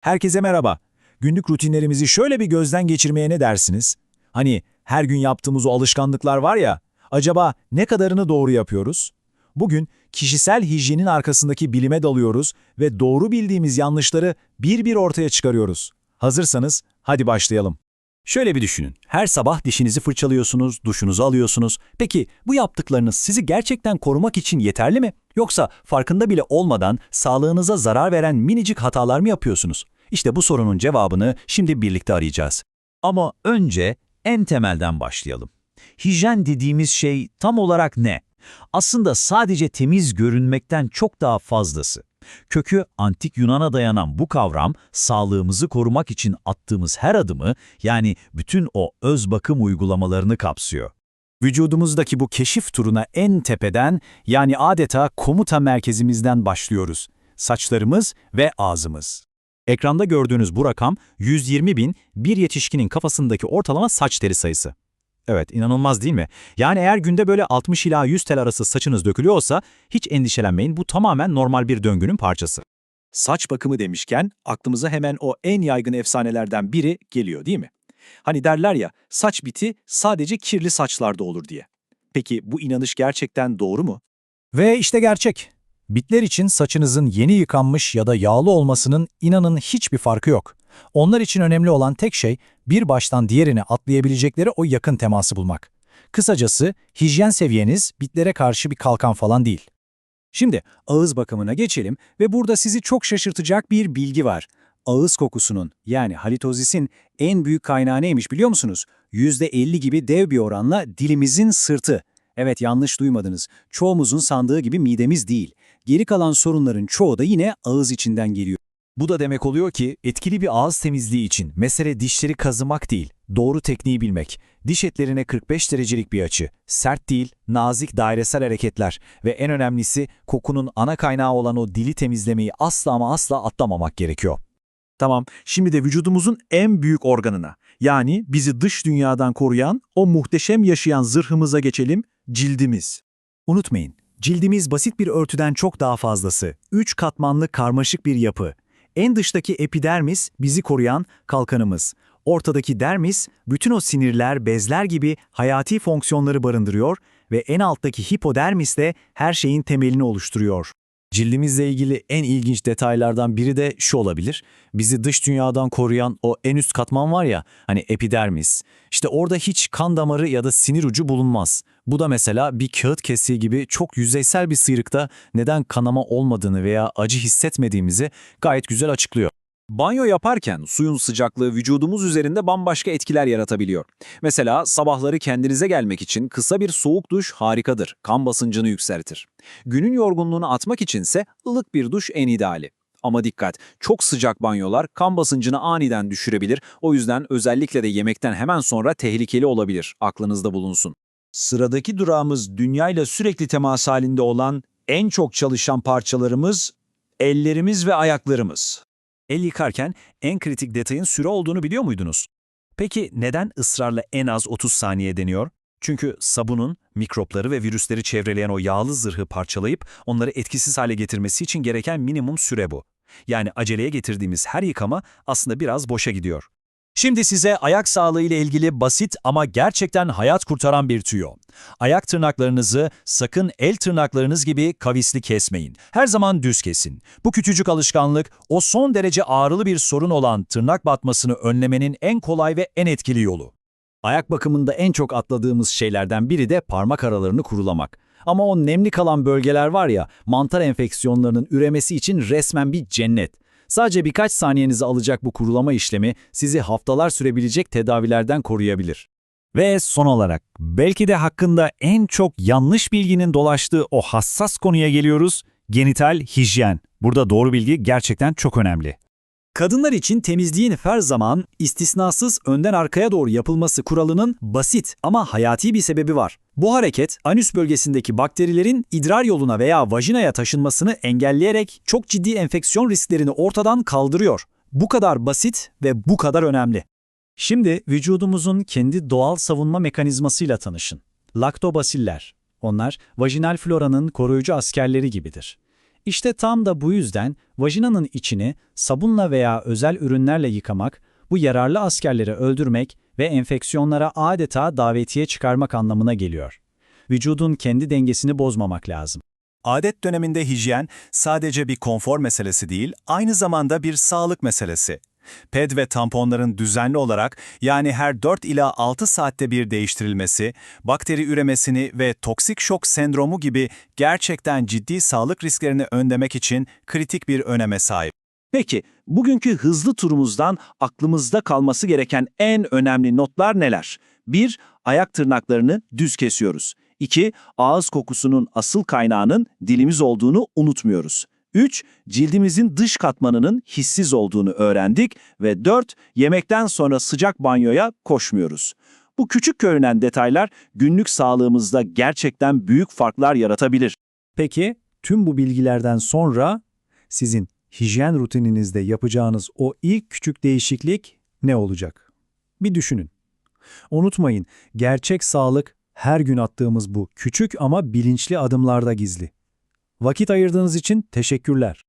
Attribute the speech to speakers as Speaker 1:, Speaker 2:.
Speaker 1: Herkese merhaba. Günlük rutinlerimizi şöyle bir gözden geçirmeye ne dersiniz? Hani her gün yaptığımız o alışkanlıklar var ya, acaba ne kadarını doğru yapıyoruz? Bugün kişisel hijyenin arkasındaki bilime dalıyoruz ve doğru bildiğimiz yanlışları bir bir ortaya çıkarıyoruz. Hazırsanız hadi başlayalım.
Speaker 2: Şöyle bir düşünün. Her sabah dişinizi fırçalıyorsunuz, duşunuzu alıyorsunuz. Peki bu yaptıklarınız sizi gerçekten korumak için yeterli mi? Yoksa farkında bile olmadan sağlığınıza zarar veren minicik hatalar mı yapıyorsunuz? İşte bu sorunun cevabını şimdi birlikte arayacağız.
Speaker 3: Ama önce en temelden başlayalım. Hijyen dediğimiz şey tam olarak ne? Aslında sadece temiz görünmekten çok daha fazlası. Kökü antik Yunan'a dayanan bu kavram, sağlığımızı korumak için attığımız her adımı, yani bütün o öz bakım uygulamalarını kapsıyor.
Speaker 1: Vücudumuzdaki bu keşif turuna en tepeden yani adeta komuta merkezimizden başlıyoruz. Saçlarımız ve ağzımız.
Speaker 2: Ekranda gördüğünüz bu rakam 120 bin bir yetişkinin kafasındaki ortalama saç teli sayısı. Evet, inanılmaz değil mi? Yani eğer günde böyle 60 ila 100 tel arası saçınız dökülüyorsa hiç endişelenmeyin bu tamamen normal bir döngünün parçası. Saç bakımı demişken aklımıza hemen o en yaygın efsanelerden biri geliyor değil mi? Hani derler ya saç biti sadece kirli saçlarda olur diye. Peki bu inanış gerçekten doğru mu?
Speaker 1: Ve işte gerçek. Bitler için saçınızın yeni yıkanmış ya da yağlı olmasının inanın hiçbir farkı yok. Onlar için önemli olan tek şey bir baştan diğerine atlayabilecekleri o yakın teması bulmak. Kısacası hijyen seviyeniz bitlere karşı bir kalkan falan değil. Şimdi ağız bakımına geçelim ve burada sizi çok şaşırtacak bir bilgi var. Ağız kokusunun yani halitozisin en büyük kaynağı neymiş biliyor musunuz? %50 gibi dev bir oranla dilimizin sırtı. Evet yanlış duymadınız. Çoğumuzun sandığı gibi midemiz değil. Geri kalan sorunların çoğu da yine ağız içinden geliyor.
Speaker 2: Bu da demek oluyor ki etkili bir ağız temizliği için mesele dişleri kazımak değil, doğru tekniği bilmek. Diş etlerine 45 derecelik bir açı, sert değil, nazik dairesel hareketler ve en önemlisi kokunun ana kaynağı olan o dili temizlemeyi asla ama asla atlamamak gerekiyor.
Speaker 4: Tamam, şimdi de vücudumuzun en büyük organına, yani bizi dış dünyadan koruyan, o muhteşem yaşayan zırhımıza geçelim, cildimiz.
Speaker 1: Unutmayın, cildimiz basit bir örtüden çok daha fazlası. Üç katmanlı karmaşık bir yapı. En dıştaki epidermis bizi koruyan kalkanımız. Ortadaki dermis bütün o sinirler, bezler gibi hayati fonksiyonları barındırıyor ve en alttaki hipodermis de her şeyin temelini oluşturuyor.
Speaker 2: Cildimizle ilgili en ilginç detaylardan biri de şu olabilir. Bizi dış dünyadan koruyan o en üst katman var ya, hani epidermis. İşte orada hiç kan damarı ya da sinir ucu bulunmaz. Bu da mesela bir kağıt kesiği gibi çok yüzeysel bir sıyrıkta neden kanama olmadığını veya acı hissetmediğimizi gayet güzel açıklıyor.
Speaker 5: Banyo yaparken suyun sıcaklığı vücudumuz üzerinde bambaşka etkiler yaratabiliyor. Mesela sabahları kendinize gelmek için kısa bir soğuk duş harikadır. Kan basıncını yükseltir. Günün yorgunluğunu atmak içinse ılık bir duş en ideali. Ama dikkat, çok sıcak banyolar kan basıncını aniden düşürebilir. O yüzden özellikle de yemekten hemen sonra tehlikeli olabilir. Aklınızda bulunsun.
Speaker 4: Sıradaki durağımız dünyayla sürekli temas halinde olan en çok çalışan parçalarımız, ellerimiz ve ayaklarımız.
Speaker 2: El yıkarken en kritik detayın süre olduğunu biliyor muydunuz? Peki neden ısrarla en az 30 saniye deniyor? Çünkü sabunun mikropları ve virüsleri çevreleyen o yağlı zırhı parçalayıp onları etkisiz hale getirmesi için gereken minimum süre bu. Yani aceleye getirdiğimiz her yıkama aslında biraz boşa gidiyor.
Speaker 1: Şimdi size ayak sağlığı ile ilgili basit ama gerçekten hayat kurtaran bir tüyo. Ayak tırnaklarınızı sakın el tırnaklarınız gibi kavisli kesmeyin. Her zaman düz kesin. Bu küçücük alışkanlık o son derece ağrılı bir sorun olan tırnak batmasını önlemenin en kolay ve en etkili yolu. Ayak bakımında en çok atladığımız şeylerden biri de parmak aralarını kurulamak. Ama o nemli kalan bölgeler var ya, mantar enfeksiyonlarının üremesi için resmen bir cennet. Sadece birkaç saniyenizi alacak bu kurulama işlemi sizi haftalar sürebilecek tedavilerden koruyabilir. Ve son olarak, belki de hakkında en çok yanlış bilginin dolaştığı o hassas konuya geliyoruz, genital hijyen. Burada doğru bilgi gerçekten çok önemli. Kadınlar için temizliğin her zaman istisnasız önden arkaya doğru yapılması kuralının basit ama hayati bir sebebi var. Bu hareket anüs bölgesindeki bakterilerin idrar yoluna veya vajinaya taşınmasını engelleyerek çok ciddi enfeksiyon risklerini ortadan kaldırıyor. Bu kadar basit ve bu kadar önemli. Şimdi vücudumuzun kendi doğal savunma mekanizmasıyla tanışın. Laktobasiller. Onlar vajinal floranın koruyucu askerleri gibidir.
Speaker 2: İşte tam da bu yüzden vajinanın içini sabunla veya özel ürünlerle yıkamak, bu yararlı askerleri öldürmek ve enfeksiyonlara adeta davetiye çıkarmak anlamına geliyor. Vücudun kendi dengesini bozmamak lazım.
Speaker 6: Adet döneminde hijyen sadece bir konfor meselesi değil, aynı zamanda bir sağlık meselesi. Ped ve tamponların düzenli olarak yani her 4 ila 6 saatte bir değiştirilmesi, bakteri üremesini ve toksik şok sendromu gibi gerçekten ciddi sağlık risklerini önlemek için kritik bir öneme sahip.
Speaker 4: Peki, bugünkü hızlı turumuzdan aklımızda kalması gereken en önemli notlar neler? 1. Ayak tırnaklarını düz kesiyoruz. 2. Ağız kokusunun asıl kaynağının dilimiz olduğunu unutmuyoruz. 3. Cildimizin dış katmanının hissiz olduğunu öğrendik. Ve 4. Yemekten sonra sıcak banyoya koşmuyoruz. Bu küçük görünen detaylar günlük sağlığımızda gerçekten büyük farklar yaratabilir.
Speaker 7: Peki tüm bu bilgilerden sonra sizin hijyen rutininizde yapacağınız o ilk küçük değişiklik ne olacak? Bir düşünün. Unutmayın, gerçek sağlık her gün attığımız bu küçük ama bilinçli adımlarda gizli. Vakit ayırdığınız için teşekkürler.